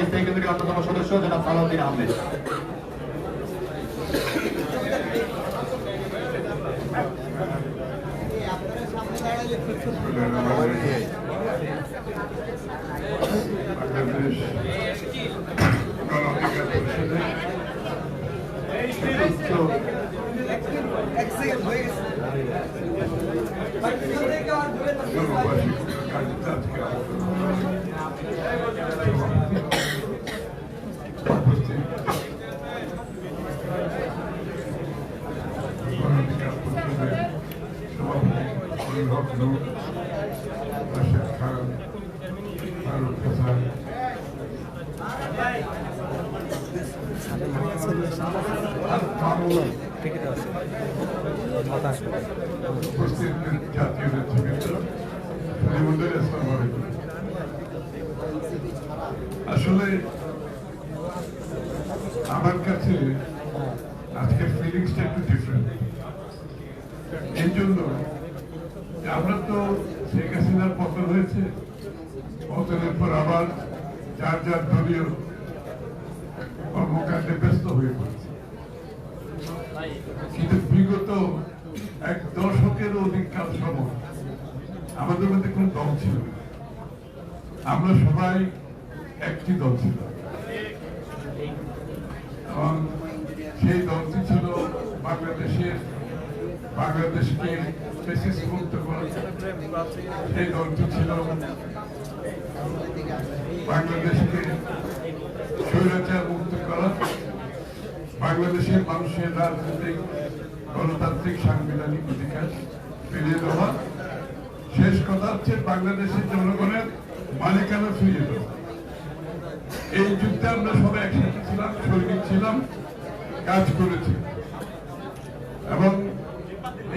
Committee স্থায়ী কমিটির অন্যতম সদস্য জনাব সালাউদ্দিন আহমেদ। বাংলাদেশ গণ অধিকার পরিষদের সদস্য জনবাসী কাজে আজকে উপস্থিত গণ অধিকার পরিষদের নূর রাশেদ খান ফারুক হাসান। আসলে আমার কাছে আজকের ফিলিংসটা একটু ডিফারেন্ট এই জন্য আমরা তো শেখ হাসিনার পতন হয়েছে, পতনের পর আবার যার যার দলীয় কর্মকাণ্ডে ব্যস্ত হয়ে পড়েছে কিন্তু বিগত এক দশকের অধিককাল সময় আমাদের মধ্যে কোন দল ছিল। আমরা সবাই একটি দল ছিল এবং সেই দলটি ছিল বাংলাদেশের বাংলাদেশকে মুক্ত করা সেই দলটি ছিল বাংলাদেশকে স্বৈরাচার মুক্ত করা, বাংলাদেশের মানুষের রাজনৈতিক, গণতান্ত্রিক, সাংবিধানিক অধিকার ফিরিয়ে দেওয়া। শেষ কথা হচ্ছে বাংলাদেশের জনগণের মালিকানা ফিরিয়ে দেওয়া। এই যুদ্ধে আমরা সবাই একসাথে ছিলাম সৈনিক ছিলাম, কাজ করেছি। এবং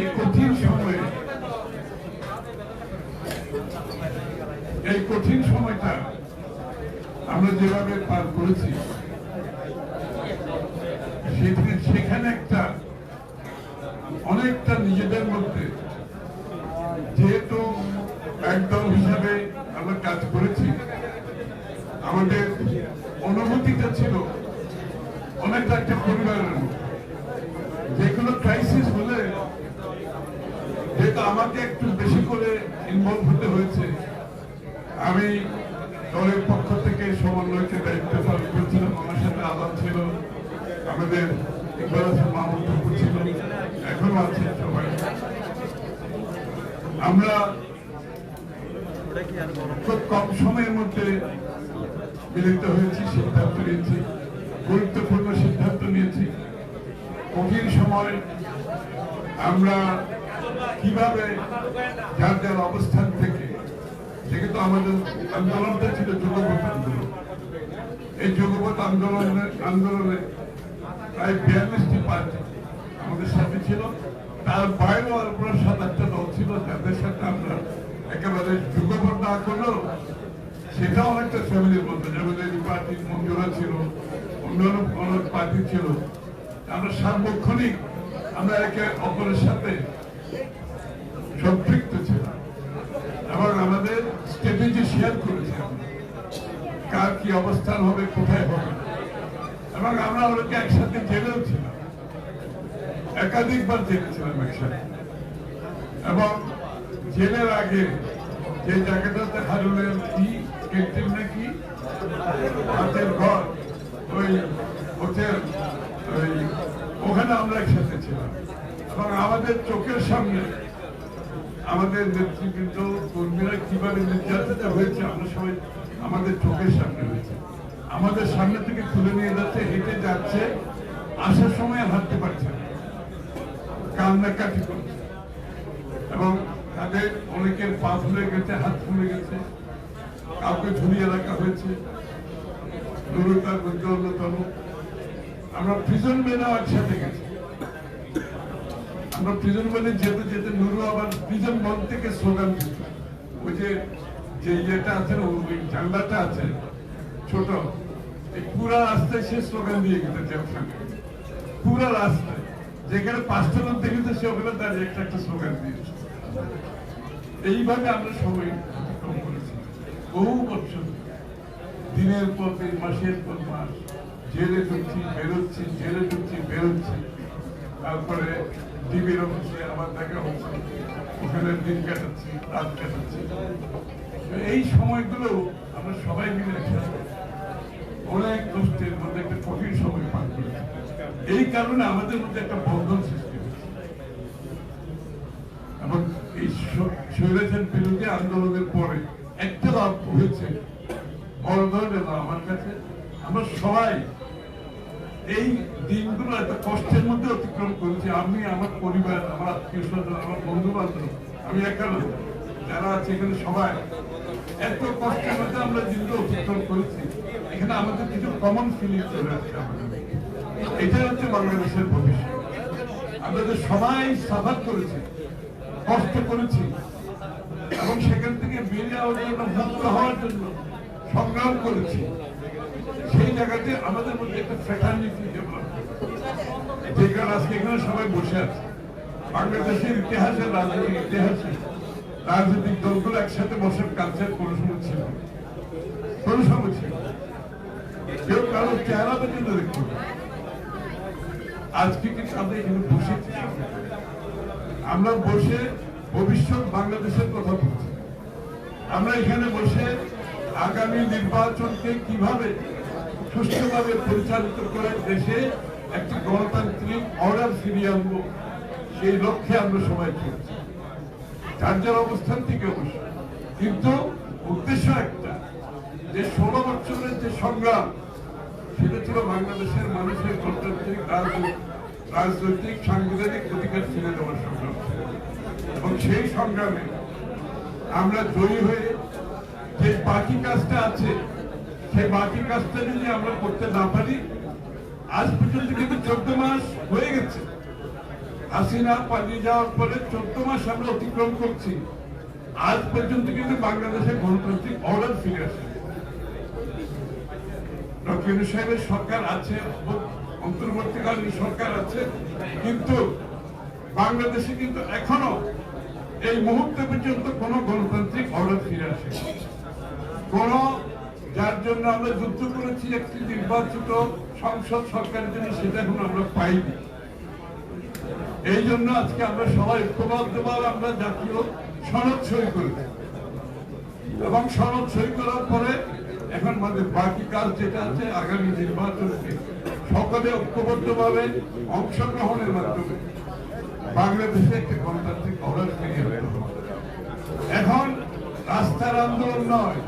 এই কঠিন সময়ে এই কঠিন সময়টা আমরা যেভাবে পার করেছি, সেখানে একটা অনেকটা নিজেদের মধ্যে যেহেতু একদল হিসাবে আমরা কাজ করেছি, আমাদের অনুভূতিটা ছিল অনেকটা একটা পরিবারের যে কোনো ক্রাইসিস হলে যেহেতু আমাকে একটু বেশি করে ইনভলভ হতে হয়েছে আমি দলের পক্ষ থেকে সমন্বয়কে দায়িত্ব পালন করেছিলাম, আমার সাথে আলাপ ছিল, আমাদের ছিল, এখনও আছে সবাই। আমরা খুব কম সময়ের মধ্যে মিলিত হয়েছি, সিদ্ধান্ত নিয়েছি, গুরুত্বপূর্ণ সিদ্ধান্ত নিয়েছি। কঠিন সময় আমরা কীভাবে যার যার অবস্থান থেকে যেহেতু আমাদের আন্দোলনটা ছিল যুগপথ আন্দোলন। এই যুগপথ আন্দোলনের, আন্দোলনে প্রায় বিয়াল্লিশটি পার্টি আমাদের সাথে ছিল। তার বাইরেও আর পুরো সাত আটটা দল ছিল, যাদের সাথে আমরা একেবারে যুগপথ না করলেও সেটা অনেকটা ফ্যামিলির মধ্যে। যেমন পার্টি মঞ্জুরা ছিল, অন্যান্য অনেক পার্টি ছিল। আমরা সার্বক্ষণিক আমরা একে অপরের সাথে সম্পৃক্ত ছিলাম এবং আমাদের স্ট্র্যাটেজি শেয়ার করেছি আমরা। কার কি অবস্থান হবে, কোথায় হবে? এবং আমরা ওদেরকে একসাথে জেলেও ছিলাম। একাধিকবার জেলে ছিলাম একসাথে। এবং জেলের আগে যে জায়গাটাতে হারুনের কি, ক্যান্টিন নাকি? হাতের ঘর। ওই হোটেল, ওই ওখানে আমরা একসাথে ছিলাম। এবং আমাদের চোখের সামনে আমাদের নেতৃবৃন্দ, কর্মীরা কীভাবে নির্যাতিত হয়েছে, আমরা সবাই আমাদের চোখের সামনে হয়েছে আমাদের সামনে থেকে তুলে নিয়ে যাচ্ছে, হেঁটে যাচ্ছে, আসার সময় হাঁটতে পারছে না। কান্নাকাটি করছে। এবং তাদের অনেকের পা ফুলে গেছে, হাত ফুলে গেছে। কাউকে ঝুলিয়ে রাখা হয়েছে। নুরু তার মধ্যে অন্যতম। আমরা প্রিজন মেনেও একসাথে গেছি। আমরা প্রিজন মেনে যেতে যেতে নুরু আবার প্রিজন মন থেকে স্লোগান ওই যে যে ইয়েটা আছে না, ওই জানলাটা আছে ছোট এই পুরা রাস্তায় সে স্লোগান দিয়ে গেছে জেলখানে পুরা রাস্তায়। যেখানে পাঁচটা লোক দেখেছে সে ওখানে দাঁড়িয়ে একটা একটা স্লোগান দিয়েছে। এইভাবে আমরা সবাই অতিক্রম করেছি। বহু বছর দিনের পর দিন মাসের পর মাস জেলে ঢুকছি বেরোচ্ছি জেলে ঢুকছি বেরোচ্ছি। তারপরে ডিবির অফিসে আমার দেখা হচ্ছে। ওখানে দিন কাটাচ্ছি, রাত কাটাচ্ছি। এই সময়গুলো আমরা সবাই মিলে অনেক কষ্টের মধ্যে একটা কঠিন সময় পার করেছি এই কারণে আমাদের মধ্যে একটা বন্ধন সৃষ্টি হয়েছে। এবং এই স্বৈরাচার বিরোধী আন্দোলনের পরে একটা লাভ হয়েছে বড় ধরনের, আমার কাছে। আমরা সবাই এই দিনগুলো এত কষ্টের মধ্যে অতিক্রম করেছি। আমি, আমার পরিবার, আমার আত্মীয় স্বজন, আমার বন্ধু বান্ধব আমি একা যারা আছে এখানে সবাই। এত কষ্টের মধ্যে আমরা দিনগুলো অতিক্রম করেছি। এখানে আমাদের কিছু কমন ফিলিং চলে আসছে আমাদের এটা হচ্ছে বাংলাদেশের ভবিষ্যৎ। আমাদের সবাই সাফার করেছি, কষ্ট করেছি। এবং সেখান থেকে বেরিয়ে যাওয়ার জন্য, মুক্ত হওয়ার জন্য সংগ্রাম করেছি। সেই জায়গাতে আমাদের মধ্যে একটা ফ্র্যাটার্নিটি ডেভেলপ যে কারণে আজকে এখানে সবাই বসে আছে। বাংলাদেশের ইতিহাসে, রাজনৈতিক ইতিহাসে, রাজনৈতিক দলগুলো একসাথে বসার কালচার কোনো সময় ছিল। কোনো সময় ছিল কেউ কারোর চেহারা পর্যন্ত দেখতে আজকে কিন্তু আমরা এখানে বসেছি আমরা বসে ভবিষ্যৎ বাংলাদেশের কথা বলছি। আমরা এখানে বসে আগামী নির্বাচনকে কীভাবে সুষ্ঠুভাবে পরিচালিত করে দেশে একটি গণতান্ত্রিক অর্ডার ফিরিয়ে আনব। সেই লক্ষ্যে আমরা সবাই চলছি যার যার অবস্থান থেকে অবশ্য। কিন্তু উদ্দেশ্য একটা, যে ষোলো বছরের যে সংগ্রাম, সেটা ছিল বাংলাদেশের মানুষের গণতান্ত্রিক রাজনৈতিক সাংবিধানিক অধিকার ছেড়ে দেওয়ার সংগ্রাম। এবং সেই সংগ্রামে আমরা জয়ী হয়ে যে বাকি কাজটা আছে সেই বাকি কাজটা যদি আমরা করতে না পারি, আজ পর্যন্ত কিন্তু চোদ্দ মাস হয়ে গেছে। হাসিনা পালিয়ে যাওয়ার পরে চোদ্দ মাস আমরা অতিক্রম করছি। আজ পর্যন্ত কিন্তু বাংলাদেশের গণতান্ত্রিক অর্ডার ফিরে আসে ডক্টর সাহেবের সরকার আছে, অন্তর্বর্তীকালীন সরকার আছে, কিন্তু বাংলাদেশে কিন্তু এখনও এই মুহূর্তে পর্যন্ত কোনো গণতান্ত্রিক অর্ডার ফিরে আসে কোন যার জন্য আমরা যুদ্ধ করেছি, একটি নির্বাচিত সংসদ সরকারের জন্য, সেটা এখন আমরা পাইনি এই জন্য আজকে আমরা সবাই ঐক্যবদ্ধভাবে আমরা জাতীয় সনদ সই করেছি এবং সনদ সই করার পরে এখন আমাদের বাকি কাজ যেটা আছে, আগামী নির্বাচনকে সকলে ঐক্যবদ্ধভাবে অংশগ্রহণের মাধ্যমে বাংলাদেশে একটি গণতান্ত্রিক হবে। এখন রাস্তার আন্দোলন নয়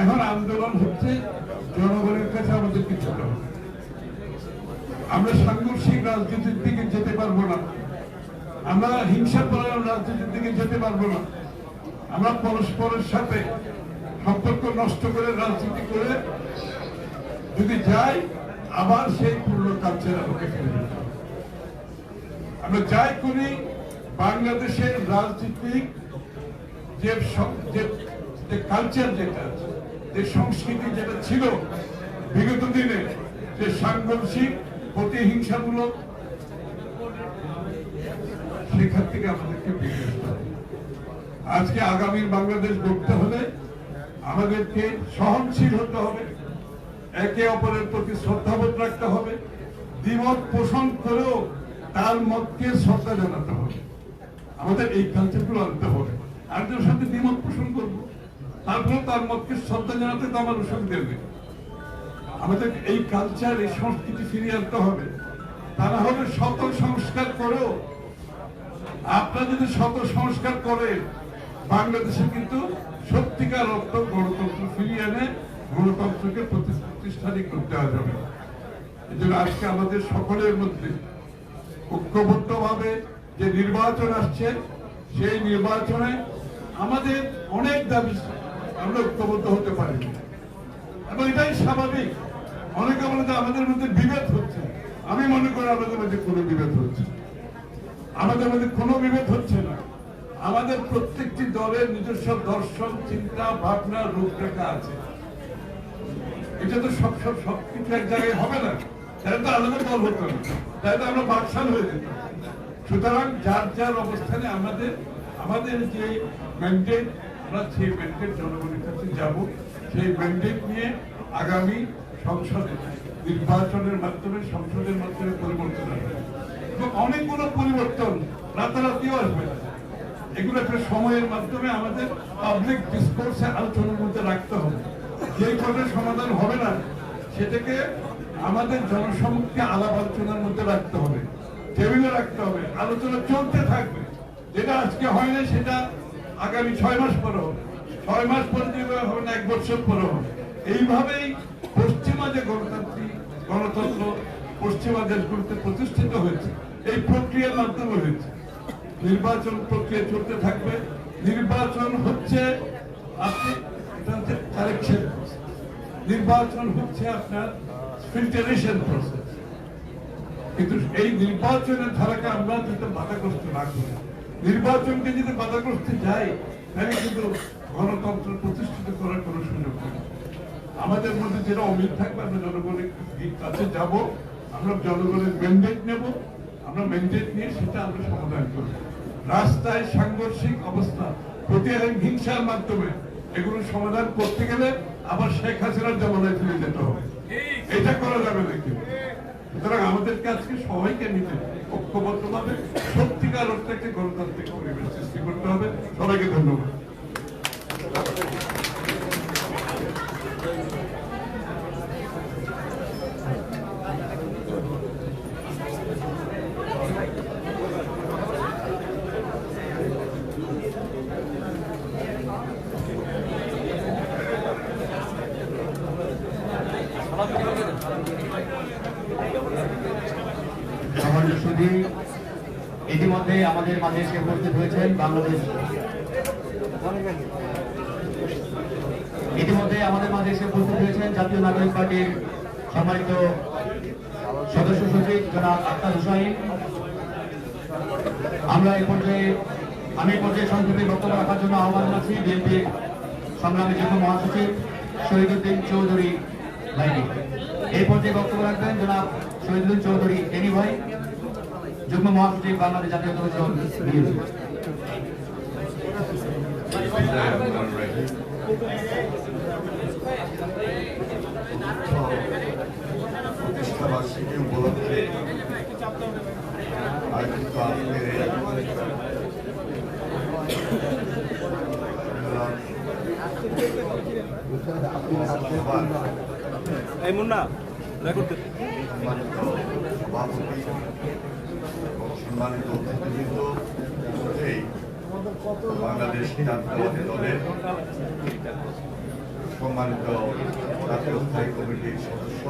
এখন আন্দোলন হচ্ছে, জনগণের কাছে আমাদের কিছু আমরা সাংঘর্ষিক রাজনীতির দিকে যেতে পারব না। আমরা হিংসা পরায়ণ রাজনীতির দিকে যেতে পারব না। আমরা পরস্পরের সাথে সম্পর্ক নষ্ট করে রাজনীতি করে যদি যাই, আবার সেই পুরনো কালচার আমাকে ফিরে আমরা যাই করি, বাংলাদেশের রাজনীতিক যে কালচার যেটা আছে যে সংস্কৃতি যেটা ছিল বিগত দিনে, যে সাংঘর্ষিক প্রতিহিংসামূলক, সেখান থেকে আমাদেরকে আজকে আগামীর বাংলাদেশ গড়তে হলে আমাদেরকে সহনশীল হতে হবে, একে অপরের প্রতি শ্রদ্ধাবোধ রাখতে হবে, দ্বিমত পোষণ করেও তার মতকে শ্রদ্ধা জানাতে হবে। আমাদের এই কালচারগুলো আনতে হবে। আরেকজনের সাথে দ্বিমত পোষণ করব তারপরে তার মতকে শ্রদ্ধা জানাতে তো আমার অসুবিধা নেই আমাদের এই কালচার এই সংস্কৃতি ফিরিয়ে আনতে হবে। তা না হলে শত সংস্কার করেও আপনারা যদি শত সংস্কার করে বাংলাদেশে কিন্তু সত্যিকার অর্থ গণতন্ত্র ফিরিয়ে এনে গণতন্ত্রকে প্রতি- প্রতিষ্ঠানিক করতে হবে। এই জন্য আজকে আমাদের সকলের মধ্যে ঐক্যবদ্ধভাবে যে নির্বাচন আসছে, সেই নির্বাচনে আমাদের অনেক দাবি আমরা ঐক্যবদ্ধ হতে পারি এবং এটাই স্বাভাবিক। অনেকে বলে যে আমাদের মধ্যে বিভেদ হচ্ছে। আমি মনে করি আমাদের মধ্যে কোনো বিভেদ হচ্ছে আমাদের মধ্যে কোনো বিভেদ হচ্ছে না। আমাদের প্রত্যেকটি দলের নিজস্ব দর্শন, চিন্তা, ভাবনা, রূপরেখা আছে। এটা তো সব সব সব কিছু এক জায়গায় হবে না। তাহলে তো আলাদা দল হতো না তাহলে তো আমরা বাকশাল হয়ে যেতাম সুতরাং যার যার অবস্থানে আমাদের আমাদের যে ম্যান্ডেট আমরা সেই ম্যান্ডেট জনগণের কাছে যাব। সেই ম্যান্ডেট নিয়ে আগামী সংসদে, নির্বাচনের মাধ্যমে, সংসদের মাধ্যমে পরিবর্তন আসবে অনেকগুলো পরিবর্তন রাতারাতিও আসবে। না। এগুলো একটা সময়ের মাধ্যমে আমাদের পাবলিক ডিসকোর্সে আলোচনার মধ্যে রাখতে হবে। যেই কথা সমাধান হবে না, সেটাকে আমাদের জনসমক্ষে আলাপ আলোচনার মধ্যে রাখতে হবে। টেবিলে রাখতে হবে। আলোচনা চলতে থাকবে। যেটা আজকে হয় না সেটা আগামী ছয় মাস পরে হবে ছয় মাস পরে হবে না এক বছর পরে হবে এইভাবেই পশ্চিমা যে গণতান্ত্রিক, গণতন্ত্র পশ্চিমা দেশগুলোতে প্রতিষ্ঠিত হয়েছে, এই প্রক্রিয়ার মাধ্যমে হয়েছে। নির্বাচন প্রক্রিয়া চলতে থাকবে। নির্বাচন হচ্ছে আপনি নির্বাচন হচ্ছে আপনার ফিল্টারেশন প্রসেস কিন্তু এই নির্বাচনের ধারাকে আমরা যাতে বাধাগ্রস্ত না করি নির্বাচনকে যদি বাধাগ্রস্ত যায়, তাহলে কিন্তু গণতন্ত্র প্রতিষ্ঠিত করার কোনো সুযোগ নেই। আমাদের মধ্যে যেটা অমিল থাকবে, আমরা জনগণের কাছে যাব, আমরা জনগণের ম্যান্ডেট নেব, আমরা ম্যান্ডেট নিয়ে সেটা আমরা সমাধান করব। রাস্তায় সাংঘর্ষিক অবস্থা প্রতিহার হিংসার মাধ্যমে এগুলো সমাধান করতে গেলে আবার শেখ হাসিনার জমানায় ফিরে যেতে হবে। এটা করা যাবে না কিন্তু সুতরাং আমাদের আজকে সবাইকে নিতে ঐক্যবদ্ধভাবে সত্যিকার অর্থে একটি গণতান্ত্রিক পরিবেশ সৃষ্টি করতে হবে। সবাইকে ধন্যবাদ সম্মানিত সুধী ইতিমধ্যে আমাদের মাঝে এসে উপস্থিত হয়েছেন বাংলাদেশ। ইতিমধ্যে আমাদের মাঝে এসে উপস্থিত হয়েছেন জাতীয় নাগরিক পার্টির সম্মানিত সদস্য সচিব জনাব আক্তার হুসাইন। আমরা এই পর্যায়ে আমি পর্যায়ে সংক্ষেপে বক্তব্য রাখার জন্য আহ্বান জানাচ্ছি বিএনপির সংগ্রামী যুগ্ম মহাসচিব শহীদুদ্দিন চৌধুরী ভাইকে। এই পর্যায়ে বক্তব্য রাখবেন জনাব শহীদুদ্দিন চৌধুরী, এনি ভাই। যুগ্ম মহাসচিব বাংলাদেশ জাতীয় দল। বিএনপি উপলক্ষে আয়োজিত আজকের এই মুন্না রেকর্ড সভাপতি সম্মানিত অতিথিবৃন্দ ইতিমধ্যেই বাংলাদেশ জাতীয়তাবাদী দলের সম্মানিত জাতীয় স্থায়ী কমিটির সদস্য,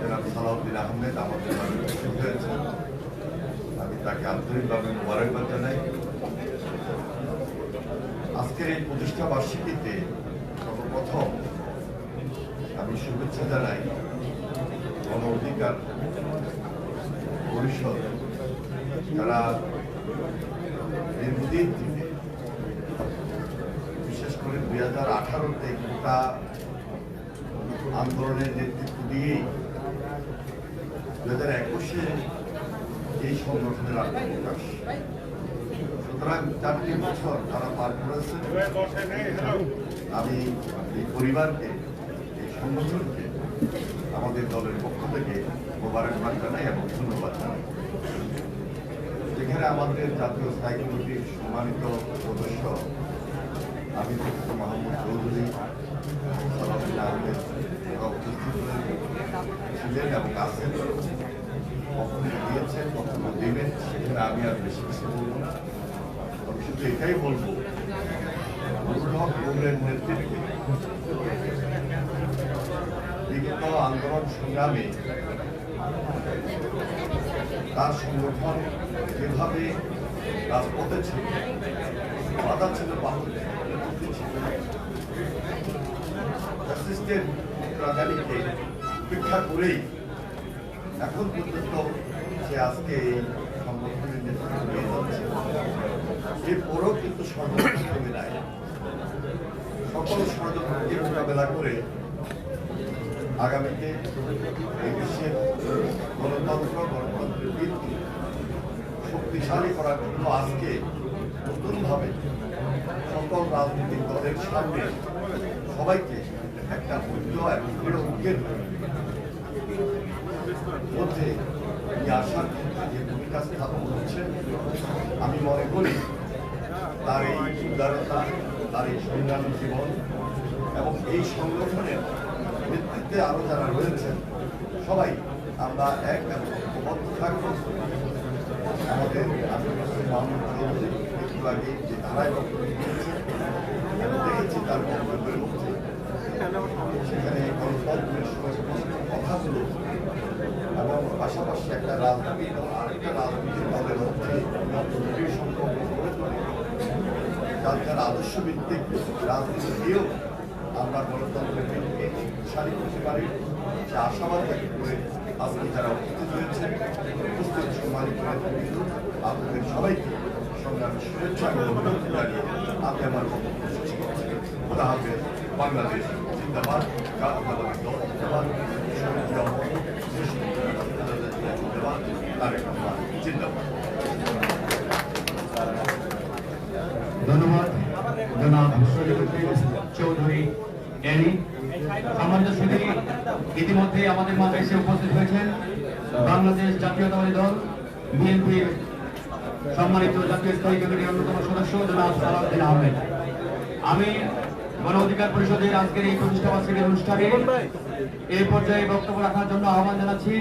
জনাব সালাউদ্দিন আহমেদ, আমাদের মাঝে উপস্থিত হয়েছেন আমি তাকে আন্তরিকভাবে মোবারকবাদ জানাই। আজকের এই প্রতিষ্ঠা বার্ষিকীতে সর্বপ্রথম আমি শুভেচ্ছা জানাই গণ অধিকার পরিষদ যারা দীর্ঘদিন থেকে বিশেষ করে দুই হাজার আঠারোতে গোটা আন্দোলনের নেতৃত্ব দিয়েই দু হাজার একুশে এই সংগঠনের আত্মপ্রকাশ সুতরাং চারটি বছর তারা পার করেছে আমি এই পরিবারকে এই সংগঠনকে আমাদের দলের পক্ষ থেকে মোবারকবাদ জানাই এবং ধন্যবাদ জানাই যেখানে আমাদের জাতীয় স্থায়ী কমিটির সম্মানিত সদস্য আমি মোহাম্মদ চৌধুরী ছিলেন এবং আছেন। কখনো দিয়েছেন কখনো দেবেন, সেখানে আমি আর বেশি কিছু না। তবে শুধু এটাই বলব নেতৃত্বে বিগত আন্দোলন সংগ্রামে তার সংগঠন যেভাবে রাজপথে ছিল বাধা ছিল ছিল। ফ্যাসিস্টের রাজধানীকে উপেক্ষা করেই এখন পর্যন্ত সে আজকে এই সংগঠনের নেতৃত্ব নিয়ে যাচ্ছে। এরপরও কিন্তু ষড়যন্ত্র নাই সকল ষড়যন্ত্রকে মোকাবেলা করে আগামীতে এই দেশের গণতন্ত্র গণতন্ত্রের ভিত্তি শক্তিশালী করার জন্য আজকে নতুনভাবে সকল রাজনৈতিক দলের সামনে সবাইকে একটা ঐক্য এবং দৃঢ় ঐক্যের মধ্যে আসার ক্ষেত্রে যে ভূমিকা স্থাপন করছে আমি মনে করি তার এই উদারতা, তার এই সংগ্রামী জীবন এবং এই সংগঠনের নেতৃত্বে আরও যারা রয়েছেন, সবাই আমরা এক এবং ঐক্যবদ্ধ থাকব। আমাদের আমি একটু আগে যে ধারায় বক্তব্য দেখেছি তার বক্তব্যের মধ্যে সেখানে গণতন্ত্রের কথাগুলো এবং পাশাপাশি একটা রাজনৈতিক দল আরেকটা রাজনৈতিক দলের মধ্যে গভীর সম্পর্ক গড়ে তোলে যার যার আদর্শ ভিত্তিক রাজনীতি দিয়েও আমরা গণতন্ত্রের ভিত্তিকে শক্তিশালী করতে পারি, সে আশাবাদ করে আজকে যারা উপস্থিত হয়েছে উপস্থিত সম্মানিত আপনাদের সবাইকে সংগ্রামী শুভেচ্ছা এবং অভিনন্দন জানিয়ে আমি আমার বক্তব্য শেষ করছি। খোদা হাফেজ। বাংলাদেশ জিন্দাবাদ। দল জিন্দাবাদ। জিন্দাবাদ। তারেক রহমান জিন্দাবাদ। ধন্যবাদ। জনাব চৌধুরী সুধী ইতিমধ্যে আমাদের মাঝে এসে উপস্থিত হয়েছেন বাংলাদেশ জাতীয়তাবাদী দল, বিএনপির সম্মানিত জাতীয় স্থায়ী কমিটির অন্যতম সদস্য, জনাব সালাউদ্দিন আহমেদ। আমি গণ অধিকার পরিষদের আজকের এই প্রতিষ্ঠা বার্ষিকী অনুষ্ঠানে এই পর্যায়ে বক্তব্য রাখার জন্য আহ্বান জানাচ্ছি।